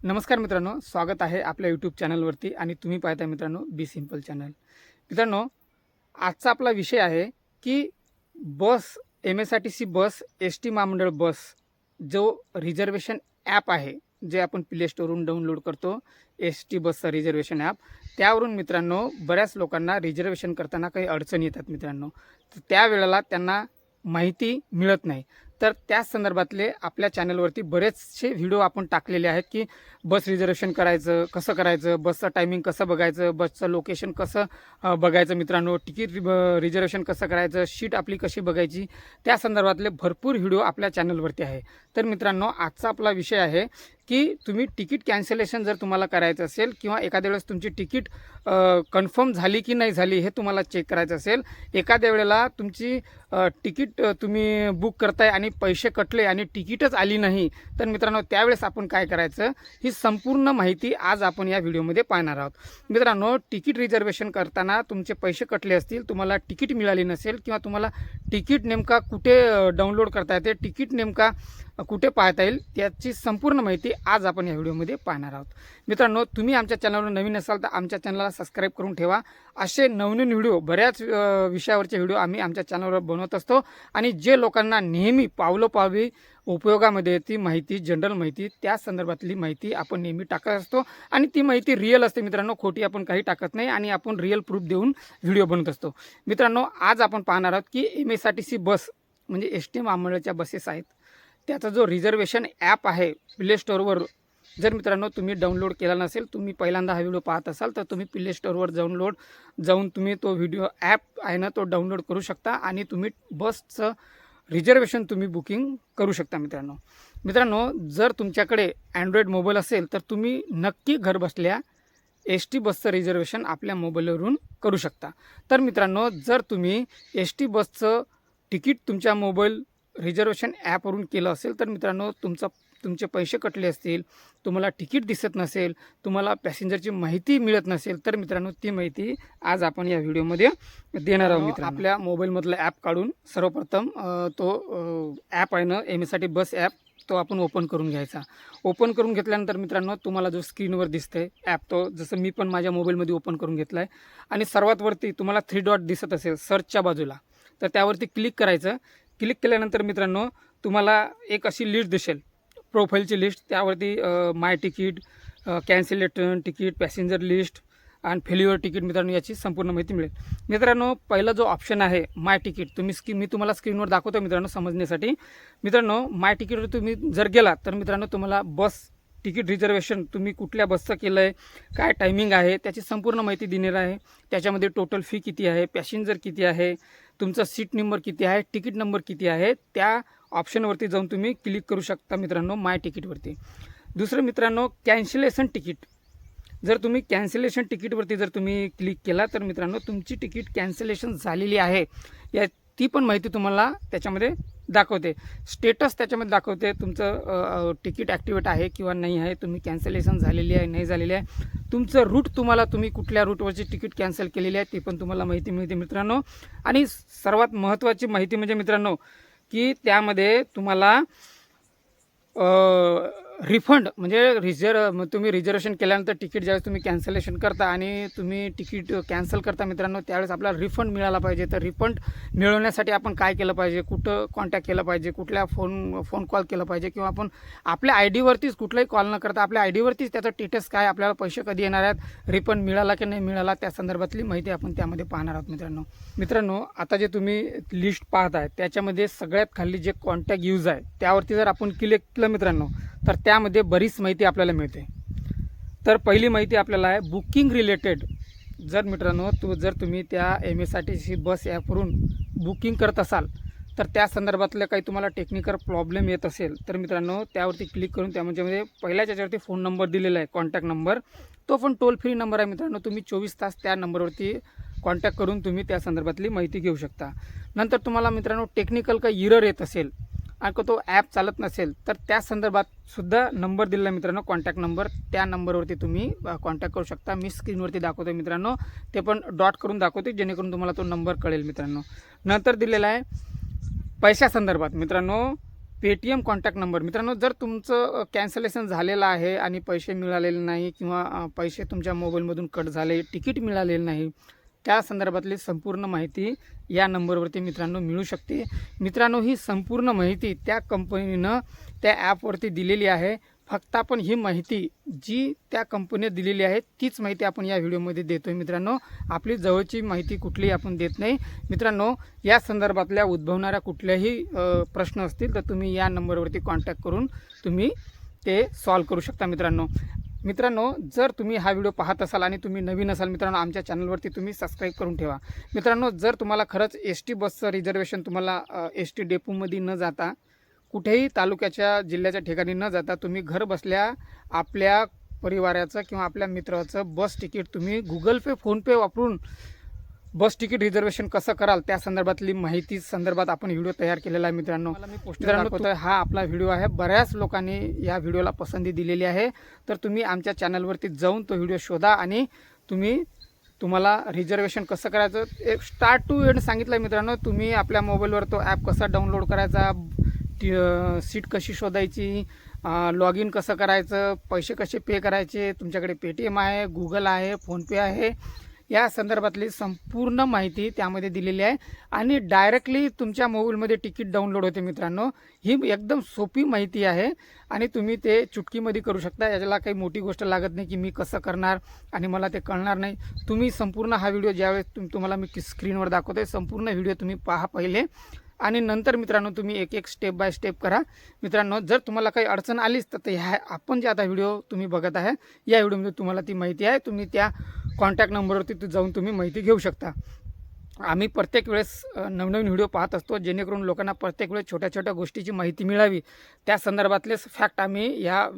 नमस्कार मित्रांनो स्वागत आहे आपल्या यूट्यूब चॅनलवरती आणि तुम्ही पाहता मित्रांनो बी सिंपल चॅनल. मित्रांनो आजचा आपला विषय आहे की bus M S R T C bus S T महामंडळ बस जो रिझर्वेशन ॲप आहे जे आपण प्ले स्टोरवरून डाउनलोड करतो एस टी बसचं रिझर्वेशन ॲप त्यावरून मित्रांनो बऱ्याच लोकांना रिझर्वेशन करताना काही अडचणी येतात मित्रांनो. तर त्यावेळेला त्यांना माहिती मिळत नाही. तर त्याच संदर्भातले आपल्या चॅनलवरती बरेचसे व्हिडिओ आपण टाकलेले आहेत की बस रिझर्वेशन करायचं कसं करायचं बसचं टायमिंग कसं बघायचं बसचं लोकेशन कसं बघायचं मित्रांनो तिकीट रिझर्वेशन कसं करायचं शीट आपली कशी बघायची त्या संदर्भातले भरपूर व्हिडिओ आपल्या चॅनलवरती आहे. तर मित्रांनो आजचा आपला विषय आहे की तुम्ही तिकीट कॅन्सलेशन जर तुम्हाला करायचं असेल किंवा एखाद्या वेळेस तुमची तिकीट कन्फर्म झाली की नाही झाली हे तुम्हाला चेक करायचं असेल एखाद्या वेळेला तुमची तिकीट तुम्ही बुक करताय आणि पैसे कटले आणि तिकीटच आली नाही तर मित्रांनो त्यावेळेस आपण काय करायचं ही संपूर्ण माहिती आज आपण या व्हिडिओमध्ये पाहणार आहोत. मित्रांनो तिकीट रिझर्वेशन करताना तुमचे पैसे कटले असतील तुम्हाला तिकीट मिळाली नसेल किंवा तुम्हाला तिकीट नेमका कुठे डाउनलोड करता येते तिकीट नेमका कुठे पाहता येईल त्याची संपूर्ण माहिती आज आपण या व्हिडिओमध्ये पाहणार आहोत. मित्रांनो तुम्ही आमच्या चॅनलवर नवीन असाल तर आमच्या चॅनलला सबस्क्राईब करून ठेवा. असे नवनवीन व्हिडिओ बऱ्याच विषयावरचे व्हिडिओ आम्ही आमच्या चॅनलवर बनवत असतो. आणि जे लोकांना नेहमी पावलोपावी उपयोगामध्ये ती माहिती जनरल माहिती त्या संदर्भातली माहिती आपण नेहमी टाकत असतो. आणि ती माहिती रिअल असते मित्रांनो खोटी आपण काही टाकत नाही आणि आपण रिअल प्रूफ देऊन व्हिडिओ बनवत असतो. मित्रांनो आज आपण पाहणार आहोत की M S R T C bus म्हणजे एस टी महामंडळाच्या बसेस आहेत. त्याचा जो रिझर्वेशन ॲप आहे प्ले स्टोअरवर जर मित्रांनो तुम्ही डाउनलोड केला नसेल तुम्ही पहिल्यांदा हा व्हिडिओ पाहत असाल तर तुम्ही प्ले स्टोअरवर डाउनलोड जाऊन तुम्ही तो व्हिडिओ ॲप आहे ना तो डाउनलोड करू शकता आणि तुम्ही बसचं रिझर्वेशन तुम्ही बुकिंग करू शकता मित्रांनो. मित्रांनो जर तुमच्याकडे अँड्रॉईड मोबाईल असेल तर तुम्ही नक्की घरबसल्या एस टी बसचं रिझर्वेशन आपल्या मोबाईलवरून करू शकता. तर मित्रांनो जर तुम्ही एस टी बसचं तिकीट तुमच्या मोबाईल रिझर्वेशन ॲपवरून केलं असेल तर मित्रांनो तुमचा तुमचे पैसे कटले असतील तुम्हाला तिकीट दिसत नसेल तुम्हाला पॅसेंजरची माहिती मिळत नसेल तर मित्रांनो ती माहिती आज आपण या व्हिडिओमध्ये देणार आहोत मित्रांनो. आपल्या मोबाईलमधलं ॲप काढून सर्वप्रथम तो ॲप आहे ना M S R T bus app तो आपण ओपन करून घ्यायचा. ओपन करून घेतल्यानंतर मित्रांनो तुम्हाला जो स्क्रीनवर दिसतंय ॲप तो जसं मी पण माझ्या मोबाईलमध्ये ओपन करून घेतला आहे आणि सर्वात वरती तुम्हाला थ्री डॉट दिसत असेल सर्चच्या बाजूला तर त्यावरती क्लिक करायचं. क्लिक केल्यानंतर मित्रांनो तुम्हाला एक अशी लिस्ट दिसेल. प्रोफाईलची लिस्ट त्यावरती my ticket cancellation ticket passenger list आणि फेल्युअर तिकीट मित्रांनो याची संपूर्ण माहिती मिळेल. मित्रांनो पहिला जो ऑप्शन आहे माय तिकीट तुम्ही स्क्री मी तुम्हाला स्क्रीनवर दाखवतो मित्रांनो समजण्यासाठी. मित्रांनो माय तिकीटवर तुम्ही जर गेला तर मित्रांनो तुम्हाला बस तिकीट रिझर्वेशन तुम्ही कुठल्या बसचं केलं आहे काय टायमिंग आहे त्याची संपूर्ण माहिती देणार आहे. त्याच्यामध्ये टोटल फी किती आहे पॅसेंजर किती आहे तुमचा सीट नंबर किती आहे तिकीट नंबर किती आहे त्या ऑप्शनवरती जाऊन तुम्ही क्लिक करू शकता मित्रांनो माय तिकीटवरती दुसरं मित्रांनो कॅन्सलेशन तिकीट जर तुम्ही कॅन्सलेशन तिकीटवरती जर तुम्ही क्लिक केला तर मित्रांनो तुमची तिकीट कॅन्सलेशन झालेली आहे. या ती पण माहिती तुम्हाला त्याच्यामध्ये दाखवते. स्टेटस त्याच्यामध्ये दाखवते. तुमचं तिकीट ॲक्टिवेट आहे किंवा नाही आहे तुम्ही कॅन्सलेशन झालेली आहे नाही झालेली आहे. तुमचं रूट तुम्हाला तुम्ही कुठल्या रूटवरची तिकीट कॅन्सल केलेली आहे ती पण तुम्हाला माहिती मिळते मित्रांनो. आणि सर्वात महत्त्वाची माहिती म्हणजे मित्रांनो की त्यामध्ये तुम्हाला रिफंड म्हणजे रिझर्व तुम्ही रिझर्वेशन केल्यानंतर तिकीट ज्यावेळेस तुम्ही कॅन्सलेशन करता आणि तुम्ही तिकीट कॅन्सल करता मित्रांनो त्यावेळेस आपल्याला रिफंड मिळाला पाहिजे. तर रिफंड मिळवण्यासाठी आपण काय केलं पाहिजे? कुठं कॉन्टॅक्ट केलं पाहिजे? कुठल्या फोन फोन कॉल केलं पाहिजे? किंवा आपण आपल्या आय डीवरतीच कुठलाही कॉल न करता आपल्या आय डीवरतीच त्याचं स्टेटस काय? आपल्याला पैसे कधी येणार आहेत? रिफंड मिळाला की नाही मिळाला? त्या संदर्भातली माहिती आपण त्यामध्ये पाहणार आहोत मित्रांनो. मित्रांनो आता जे तुम्ही लिस्ट पाहत आहे त्याच्यामध्ये सगळ्यात खाली जे कॉन्टॅक्ट यूज आहे त्यावरती जर आपण क्लिक केलं मित्रांनो तर त्यामध्ये बरीच माहिती आपल्याला मिळते. तर पहिली माहिती आपल्याला आहे बुकिंग रिलेटेड. जर मित्रांनो तू जर तुम्ही त्या M S R T C bus ॲपवरून बुकिंग करत असाल तर त्या संदर्भातलं काही तुम्हाला टेक्निकल प्रॉब्लेम येत असेल तर मित्रांनो त्यावरती क्लिक करून त्यामध्ये पहिल्या याच्यावरती फोन नंबर दिलेला आहे कॉन्टॅक्ट नंबर. तो पण टोल फ्री नंबर आहे मित्रांनो तुम्ही चोवीस तास त्या नंबरवरती कॉन्टॅक्ट करून तुम्ही त्या संदर्भातली माहिती घेऊ शकता. नंतर तुम्हाला मित्रांनो टेक्निकल काही इरर येत असेल आणि तो ॲप चालत नसेल तर त्या संदर्भात सुद्धा नंबर दिलेला मित्रांनो कॉन्टॅक्ट नंबर त्या नंबरवरती तुम्ही कॉन्टॅक्ट करू शकता. मी स्क्रीनवरती दाखवतो मित्रांनो. ते पण डॉट करून दाखवते जेणेकरून तुम्हाला तो नंबर कळेल मित्रांनो. नंतर दिलेला आहे पैशासंदर्भात मित्रांनो पेटीएम कॉन्टॅक्ट नंबर मित्रांनो जर तुमचं कॅन्सलेशन झालेलं आहे आणि पैसे मिळालेले नाही किंवा पैसे तुमच्या मोबाईलमधून कट झाले तिकीट मिळालेलं नाही त्या संदर्भातली संपूर्ण माहिती या नंबरवरती मित्रांनो मिळू शकते. मित्रांनो ही संपूर्ण माहिती त्या कंपनीनं त्या ॲपवरती दिलेली आहे. फक्त आपण ही माहिती जी त्या कंपनीने दिलेली आहे तीच माहिती आपण या व्हिडिओमध्ये देतो आहे मित्रांनो. आपली जवळची माहिती कुठलीही आपण देत नाही. मित्रांनो या संदर्भातल्या उद्भवणाऱ्या कुठल्याही प्रश्न असतील तर तुम्ही या नंबरवरती कॉन्टॅक्ट करून तुम्ही ते सॉल्व करू शकता मित्रांनो. मित्रांनो जर तुम्ही हा व्हिडिओ पाहत असाल आणि तुम्ही नवीन असाल मित्रांनो आमच्या चॅनलवरती तुम्ही सबस्क्राईब करून ठेवा. मित्रांनो जर तुम्हाला खरंच एस टी बसचं रिझर्वेशन तुम्हाला एस टी डेपोमध्ये न जाता कुठेही तालुक्याच्या जिल्ह्याच्या ठिकाणी न जाता तुम्ही घर बसल्या आपल्या परिवाराचं किंवा आपल्या मित्राचं बस तिकीट तुम्ही गुगल पे फोनपे वापरून बस तिकीट रिझर्वेशन कसं कराल त्या संदर्भातली माहिती संदर्भात आपण व्हिडिओ तयार केलेला आहे मित्रांनो. मित्रांनो दाखवतोय. हा आपला व्हिडिओ आहे. बऱ्याच लोकांनी या व्हिडिओला पसंती दिलेली आहे. तर तुम्ही आमच्या चॅनलवरती जाऊन तो व्हिडिओ शोधा आणि तुम्ही तुम्हाला रिझर्वेशन कसं करायचं एक स्टार्ट टू एंड सांगितलं आहे मित्रांनो. तुम्ही आपल्या मोबाईलवर तो ॲप कसा डाउनलोड करायचा अं, सीट कशी शोधायची लॉग इन कसं करायचं पैसे कसे पे करायचे तुमच्याकडे पेटीएम आहे गुगल आहे फोनपे आहे. या संदर्भातली संपूर्ण माहिती त्यामध्ये दिलेली आहे. आणि डायरेक्टली तुमच्या मोबाईलमध्ये तिकीट डाउनलोड होते मित्रांनो. ही एकदम सोपी माहिती आहे. आणि तुम्ही ते चुटकीमध्ये करू शकता. याच्याला काही मोठी गोष्ट लागत नाही की मी कसं करणार आणि मला ते कळणार नाही. तुम्ही संपूर्ण हा व्हिडिओ ज्यावेळेस तुम तुम्हाला मी स्क्रीनवर दाखवतोय संपूर्ण व्हिडिओ तुम्ही पहा पहिले. आणि नंतर मित्रांनो तुम्ही एक एक स्टेप बाय स्टेप करा. मित्रांनो जर तुम्हाला काही अडचण आलीच तर ते ह्या आपण जे आता व्हिडिओ तुम्ही बघत आहे या व्हिडिओमध्ये तुम्हाला ती माहिती आहे. तुम्ही त्या कॉन्टॅक्ट नंबरवरती जाऊन तुम्ही माहिती घेऊ शकता. आम्ही प्रत्येक वेळेस नवनवीन व्हिडिओ पाहत असतो जेणेकरून लोकांना प्रत्येक वेळेस छोट्या छोट्या गोष्टीची माहिती मिळावी. त्या संदर्भातलेच फॅक्ट आम्ही या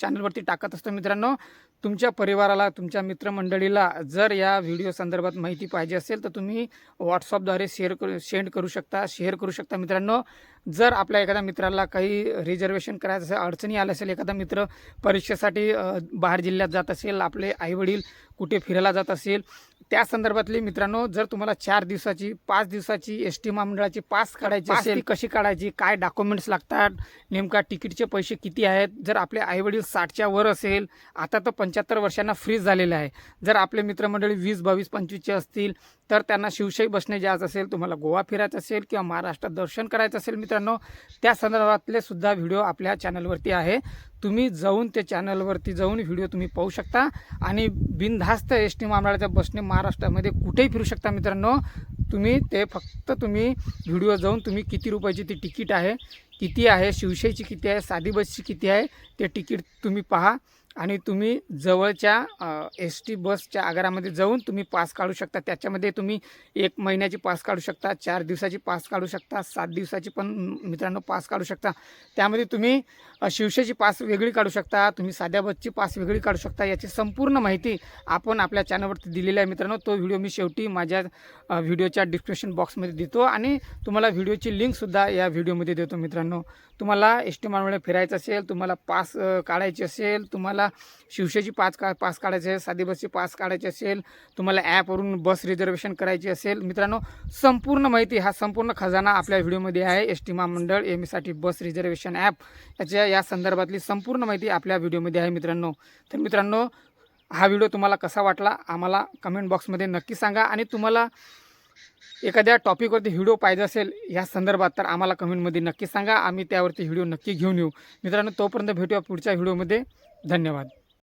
चॅनलवरती टाकत असतो मित्रांनो. तुमच्या परिवाराला तुमच्या मित्रमंडळीला जर या व्हिडिओ संदर्भात माहिती पाहिजे असेल तर तुम्ही व्हॉट्सअपद्वारे शेअर करू सेंड करू शकता शेअर करू शकता. मित्रांनो जर आपल्या एखाद्या मित्राला काही रिझर्वेशन करायचं असेल अडचणी आल्या असेल एखादा मित्र परीक्षेसाठी बाहेर जिल्ह्यात जात असेल आपले आईवडील कुठे फिरायला जात असेल त्या संदर्भातली मित्रांनो जर तुम्हाला चार दिवसाची पाच दिवसाची एस टी महामंडळाची पास काढायची असेल कशी काढायची? काय डॉक्युमेंट्स लागतात? नेमका तिकीटचे पैसे किती आहेत? जर आपले आईवडील साठच्या वर असेल आता तर पंच्याहत्तर वर्षांना फ्रीज झालेलं आहे. जर आपले मित्रमंडळी वीस बावीस पंचवीसचे असतील तर त्यांना शिवशाही बसणे जायचं असेल तुम्हाला गोवा फिरायचं असेल किंवा महाराष्ट्रात दर्शन करायचं असेल मित्रांनो त्या संदर्भातले सुद्धा व्हिडिओ आपल्या चॅनलवरती आहे. तुम्ही जाऊन त्या चॅनलवरती जाऊन व्हिडिओ तुम्ही पाहू शकता. आणि बिनधास्त एस टी महामंडळाच्या बसने महाराष्ट्रामध्ये कुठेही फिरू शकता मित्रांनो. तुम्ही ते फक्त तुम्ही व्हिडिओ जाऊन तुम्ही किती रुपयाची ती तिकीट आहे किती आहे शिवशाहीची किती आहे साधी बसची किती आहे ते तिकीट तुम्ही पहा. आणि तुम्ही जवळच्या एस टी बसच्या आगारामध्ये जाऊन तुम्ही पास काढू शकता. त्याच्यामध्ये तुम्ही एक महिन्याची पास काढू शकता चार दिवसाची पास काढू शकता सात दिवसाची पण मित्रांनो पास काढू शकता. त्यामध्ये तुम्ही शिवसेची पास वेगळी काढू शकता तुम्ही साध्या बसची पास वेगळी काढू शकता याची संपूर्ण माहिती आपण आपल्या चॅनलवरती दिलेली आहे मित्रांनो. तो व्हिडिओ मी शेवटी माझ्या व्हिडिओच्या डिस्क्रिप्शन बॉक्समध्ये देतो आणि तुम्हाला व्हिडिओची लिंकसुद्धा या व्हिडिओमध्ये देतो मित्रांनो. तुम्हाला एस टी महामंडळ फिरायचं असेल तुम्हाला पास काढायची असेल तुम्हाला शिवसेची पाच का पास काढायची असेल साधी बसची पास काढायची असेल तुम्हाला ॲपवरून बस रिझर्वेशन करायची असेल. मित्रांनो संपूर्ण माहिती हा संपूर्ण खजाना आपल्या व्हिडिओमध्ये आहे. एस टी महामंडळ एम एसाठी बस रिझर्वेशन ॲप. याच्या या संदर्भातली संपूर्ण माहिती आपल्या व्हिडिओमध्ये आहे मित्रांनो. तर मित्रांनो हा व्हिडिओ तुम्हाला कसा वाटला आम्हाला कमेंट बॉक्समध्ये नक्की सांगा. आणि तुम्हाला एखाद्या टॉपिकवरती व्हिडिओ पाहिजे असेल या संदर्भात तर आम्हाला कमेंटमध्ये नक्की सांगा. आम्ही त्यावरती व्हिडिओ नक्की घेऊन येऊ. मित्रांनो तोपर्यंत भेटूया पुढच्या व्हिडिओमध्ये धन्यवाद.